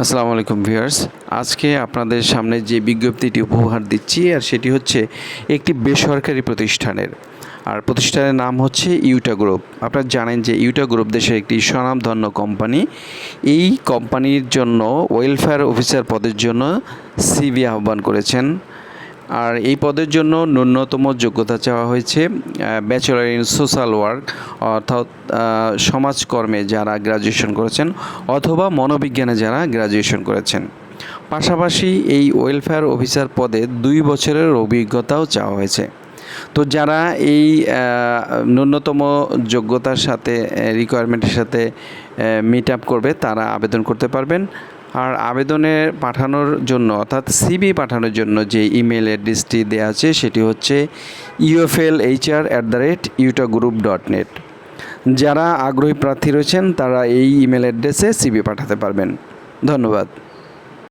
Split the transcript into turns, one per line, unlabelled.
আসসালামু আলাইকুম ভিউয়ার্স। আজকে আপনাদের সামনে যে বিজ্ঞপ্তিটি উপহার দিচ্ছি, আর সেটি হচ্ছে একটি বেসরকারি প্রতিষ্ঠানের। আর প্রতিষ্ঠানের নাম হচ্ছে ইউটা গ্রুপ। আপনারা জানেন যে ইউটা গ্রুপ দেশের একটি স্বনামধন্য কোম্পানি। এই কোম্পানির জন্য ওয়েলফেয়ার অফিসার পদের জন্য সিবি আহ্বান করেছেন। আর এই পদের জন্য ন্যূনতম যোগ্যতা চাওয়া হয়েছে ব্যাচেলর ইন সোশ্যাল ওয়ার্ক অর্থাৎ সমাজকর্মে যারা গ্রাজুয়েশন করেছেন অথবা মনোবিজ্ঞানে যারা গ্র্যাজুয়েশন করেছেন। পাশাপাশি এই ওয়েলফেয়ার অফিসার পদে দুই বছরের অভিজ্ঞতাও চাওয়া হয়েছে। তো যারা এই ন্যূনতম যোগ্যতার সাথে রিকোয়ারমেন্টের সাথে মিট আপ করবে, তারা আবেদন করতে পারবেন। আর আবেদনে পাঠানোর জন্য, অর্থাৎ সিবি পাঠানোর জন্য যে ইমেল অ্যাড্রেসটি দেওয়া আছে, সেটি হচ্ছে UFL HR at the rate Utah group dot net যারা আগ্রহী প্রার্থী রয়েছেন, তারা এই ইমেল অ্যাড্রেসে সিবি পাঠাতে পারবেন। ধন্যবাদ।